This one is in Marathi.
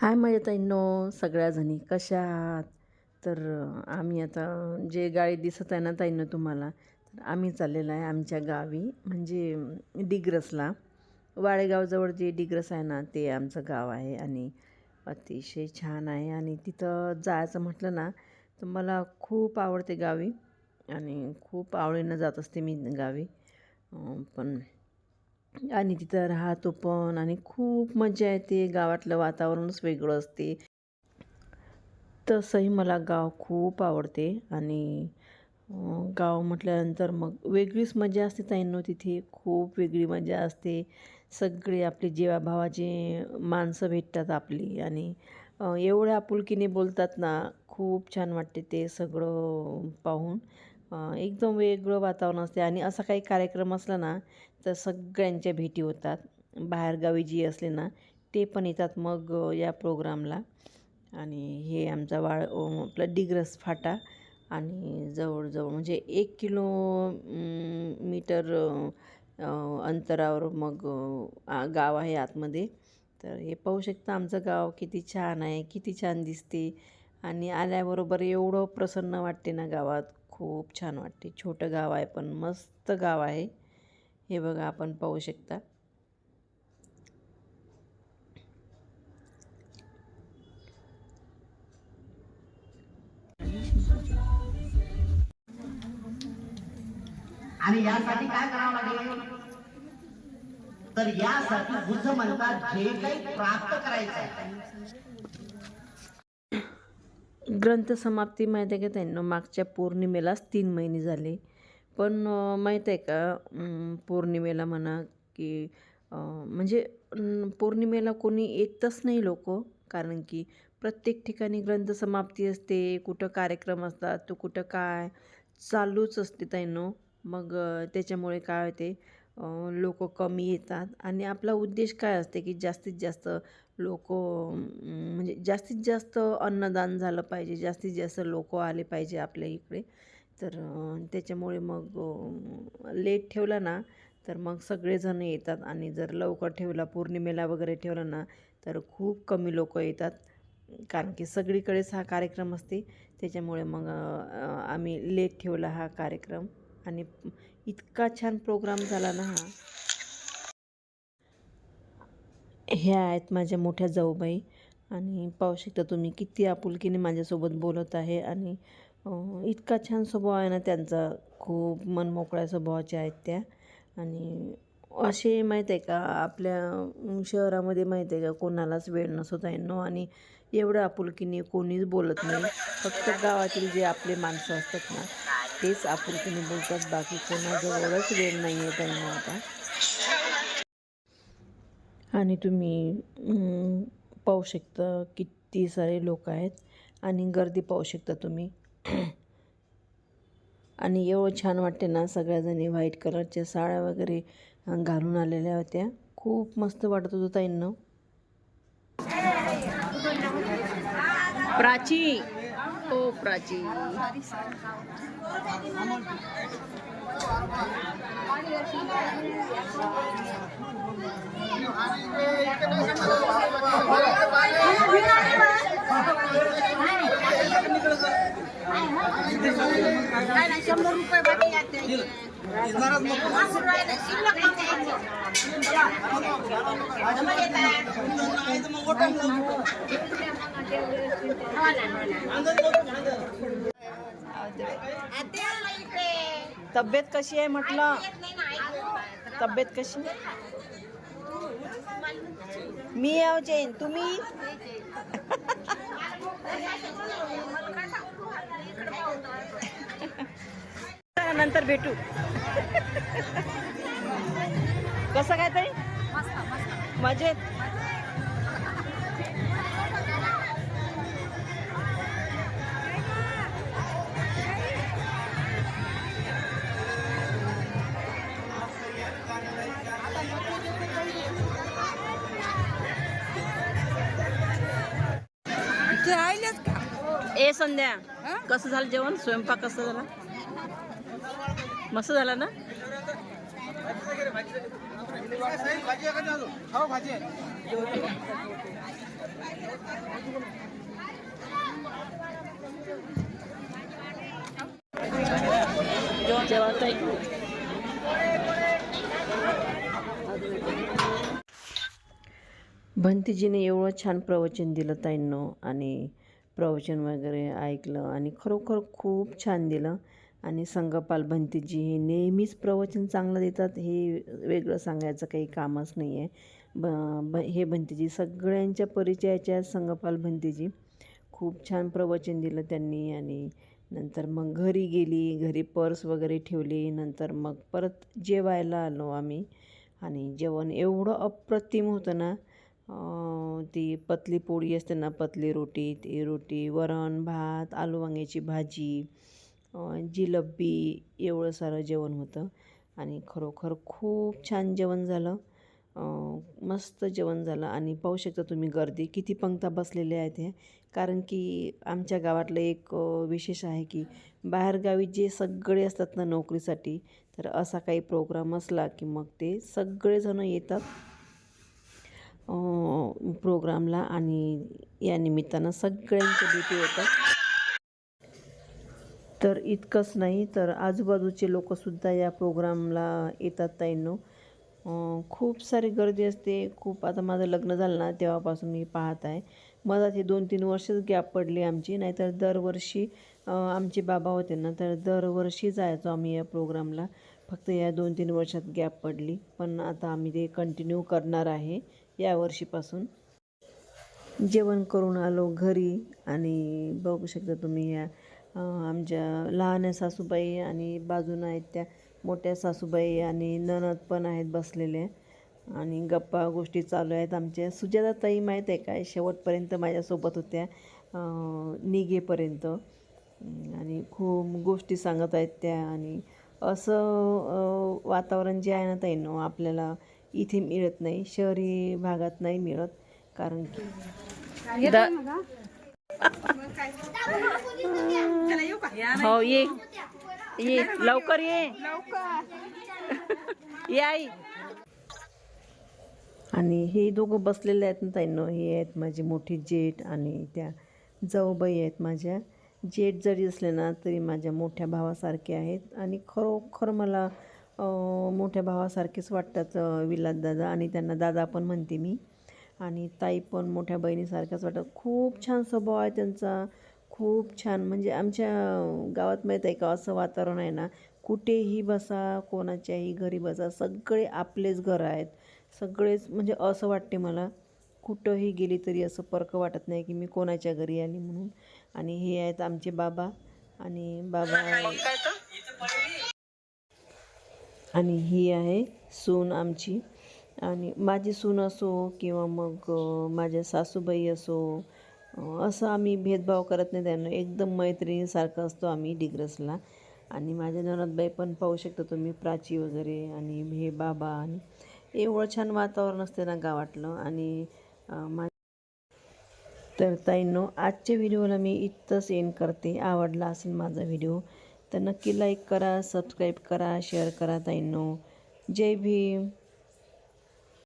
हाय माझ्या ताईंनो सगळ्याजणी कशा आहात? तर आम्ही आता जे गाडी दिसत आहे ना ताईंनो तुम्हाला तर आम्ही चाललेलो आहे आमच्या गावी म्हणजे डिग्रसला. वाळेगावजवळ जे डिग्रस आहे ना ते आमचं गाव आहे आणि अतिशय छान आहे आणि तिथं जायचं म्हटलं ना तर मला खूप आवडते गावी आणि खूप आवडीनं जात असते मी गावी. पण आणि तिथं राहतो पण आणि खूप मजा येते. गावातलं वातावरणच वेगळं असते. तसंही मला गाव खूप आवडते आणि गाव म्हटल्यानंतर मग वेगळीच मजा असते ताईंनो. तिथे खूप वेगळी मजा असते. सगळे आपले जेवाभावाचे माणसं भेटतात आपली आणि एवढ्या आपुलकीने बोलतात ना खूप छान वाटते ते सगळं पाहून. एकदम वेगळं वातावरण असते आणि असा काही कार्यक्रम असला ना तर सगळ्यांच्या भेटी होतात. बाहेरगावी जी असले ना ते पण येतात मग या प्रोग्रामला. आणि हे आमचा वाळ आपला डिग्रस फाटा आणि जवळजवळ म्हणजे एक किलो मीटर अंतरावर मग आ- गाव आहे आतमध्ये. तर हे पाहू शकता आमचं गाव किती छान आहे किती छान दिसते. आणि आल्याबरोबर एवढं प्रसन्न वाटते ना गावात. खूप छान वाटते. छोटं गाव आहे पण मस्त गाव आहे. हे बघा आपण पाहू शकता. आणि यासाठी काय करावं लागेल? तर यासाठी बुद्ध म्हणतात जे काही प्राप्त करायचं ग्रंथसमाप्ती ग्रंथ समाप्ती माहीत आहे का त्यांना मागच्या पौर्णिमेलाच तीन महिने झाले. पण माहीत आहे का पौर्णिमेला म्हणा की म्हणजे पौर्णिमेला कोणी येतच नाही लोक. कारण की प्रत्येक ठिकाणी ग्रंथ समाप्ती असते कुठं कार्यक्रम असतात तो कुठं काय चालूच असते त्यांना मग त्याच्यामुळे काय होते लोक कमी येतात. आणि आपला उद्देश काय असते की जास्तीत जास्त लोक म्हणजे जास्तीत जास्त अन्नदान झालं पाहिजे जास्तीत जास्त लोक आले पाहिजे आपल्या इकडे. तर त्याच्यामुळे मग लेट ठेवला ना तर मग सगळेजण येतात. आणि जर लवकर ठेवला पौर्णिमेला वगैरे ठेवला ना तर खूप कमी लोक येतात. कारण की सगळीकडेच हा कार्यक्रम असते. त्याच्यामुळे मग आम्ही लेट ठेवला हा कार्यक्रम. आणि इतका छान प्रोग्राम झाला ना हा. ह्या आहेत माझ्या मोठ्या जाऊबाई आणि पाहू शकता तुम्ही किती आपुलकीने माझ्यासोबत बोलत आहे आणि इतका छान स्वभाव आहे ना त्यांचा. खूप मनमोकळ्या स्वभावाच्या आहेत त्या. आणि असे माहीत आहे का आपल्या शहरामध्ये माहीत आहे का कोणालाच वेळ नसत आहे नो. आणि एवढं आपुलकीने कोणीच बोलत नाही. फक्त गावातील जे आपले माणसं असतात ना तेच आपुलकीने बोलतात बाकी कोणाजवळच वेळ नाही आहे त्यांना आता. आणि तुम्ही पाहू शकता किती सारे लोक आहेत आणि गर्दी पाहू शकता तुम्ही. आणि एवढं छान वाटते ना सगळ्याजणी व्हाईट कलरच्या साड्या वगैरे घालून आलेल्या होत्या. खूप मस्त वाटत होतं ताईंना. प्राची! ओ प्राची शंभर रुपये बाकी येते. पन्नास रुपयाला शिल्लक हो हो. तब्येत कशी आहे म्हटलं. तब्येत कशी? मी याव जैन. तुम्ही? नंतर भेटू. कसं काय ताई? मजेत? ए संध्या. कसं झालं जेवण? स्वयंपाक कसं झाला? मस्त झाला ना? भाजी आहे का नाही अजून? खाऊ भाजी आहे जेव्हा ताई भंतीजीने एवढं छान प्रवचन दिलं ताईंनो आणि प्रवचन वगैरे ऐकलं आणि खरोखर खूप छान दिलं. आणि संगपाल भंतीजी हे नेहमीच प्रवचन चांगलं देतात हे वेगळं सांगायचं काही कामच नाही आहे ब ब हे भंतीजी सगळ्यांच्या परिचयाच्या आहेत संगपाल भंतीजी खूप छान प्रवचन दिलं त्यांनी आणि नंतर मग घरी गेली घरी पर्स वगैरे ठेवली नंतर मग परत जेवायला आलो आम्ही. आणि जेवण एवढं अप्रतिम होतं ना ती पतली पोळी असते ना पतली रोटी ती रोटी वरण भात आलू वांग्याची भाजी जिलबी एवढं सारं जेवण होतं. आणि खरोखर खूप छान जेवण झालं. मस्त जेवण झालं. आणि पाहू शकता तुम्ही गर्दी किती पंक्ता बसलेल्या आहेत हे कारण की आमच्या गावातलं एक विशेष आहे की बाहेरगावी जे सगळे असतात ना नोकरीसाठी तर असा काही प्रोग्राम असला की मग ते सगळेजणं येतात. प्रोग्रामला आणि या निमित्तानं सगळ्यांचे भेटी होतात. तर इतकंच नाही तर आजूबाजूचे लोकंसुद्धा या प्रोग्रामला येतात ताईंनो. खूप सारी गर्दी असते. खूप आता माझं लग्न झालं ना तेव्हापासून मी पाहत आहे. मधात हे दोन तीन वर्षच गॅप पडली आमची. नाहीतर दरवर्षी आमचे बाबा होते ना तर दरवर्षी जायचो आम्ही या प्रोग्रामला. फक्त या दोन तीन वर्षात गॅप पडली. पण आता आम्ही ते कंटिन्यू करणार आहे. या वर्षीपासून. जेवण करून आलो घरी आणि बघू शकता तुम्ही या आमच्या लहान सासूबाई आणि बाजूनं आहेत त्या मोठ्या सासूबाई आणि ननद पण आहेत बसलेले. आणि गप्पा गोष्टी चालू आहेत आमच्या. सुजाता ताई माहीत आहे काय शेवटपर्यंत माझ्यासोबत होत्या निघेपर्यंत. आणि खूप गोष्टी सांगत आहेत त्या. आणि असं वातावरण जे आहे ना ताईनो आपल्याला इथे मिळत नाही शहरी भागात नाही मिळत कारण की हो ये. ये लवकर ये. ये आई. आणि हे दोघं बसलेले आहेत ना ताईंनो हे आहेत माझी मोठी जेठ आणि त्या जाऊबाई आहेत माझ्या. जेठ जरी असले ना तरी माझ्या मोठ्या भावासारखे आहेत. आणि खरोखर मला मोठ्या भावासारखेच वाटतात विलास दादा आणि त्यांना दादा पण म्हणते मी. आणि ताई पण मोठ्या बहिणीसारख्याच वाटतात. खूप छान स्वभाव आहे त्यांचा. खूप छान. म्हणजे आमच्या गावात माहीत आहे का असं वातावरण आहे ना कुठेही बसा कोणाच्याही घरी बसा सगळे आपलेच घरं आहेत. सगळेच म्हणजे असं वाटते मला कुठंही गेली तरी असं परकं वाटत नाही की मी कोणाच्या घरी आली म्हणून. आणि हे आहेत आमचे बाबा आणि बाबा आणि ही आहे सून आमची. आणि माझी सून असो किंवा मग माझ्या सासूबाई असो असं आम्ही भेदभाव करत नाही. त्यांना एकदम मैत्रिणीसारखं असतो आम्ही डिग्रसला. आणि माझ्या ननदबाई पण पाहू शकता तुम्ही प्राची वगैरे आणि हे बाबा आणि एवढं छान वातावरण असते ना गावातलं. आणि मा तर ताईंनो आजच्या व्हिडिओला मी इथंच एंड करते. आवडला असेल माझा व्हिडिओ तर नक्की लाईक करा सबस्क्राईब करा शेअर करा ताईंनो. जय भीम.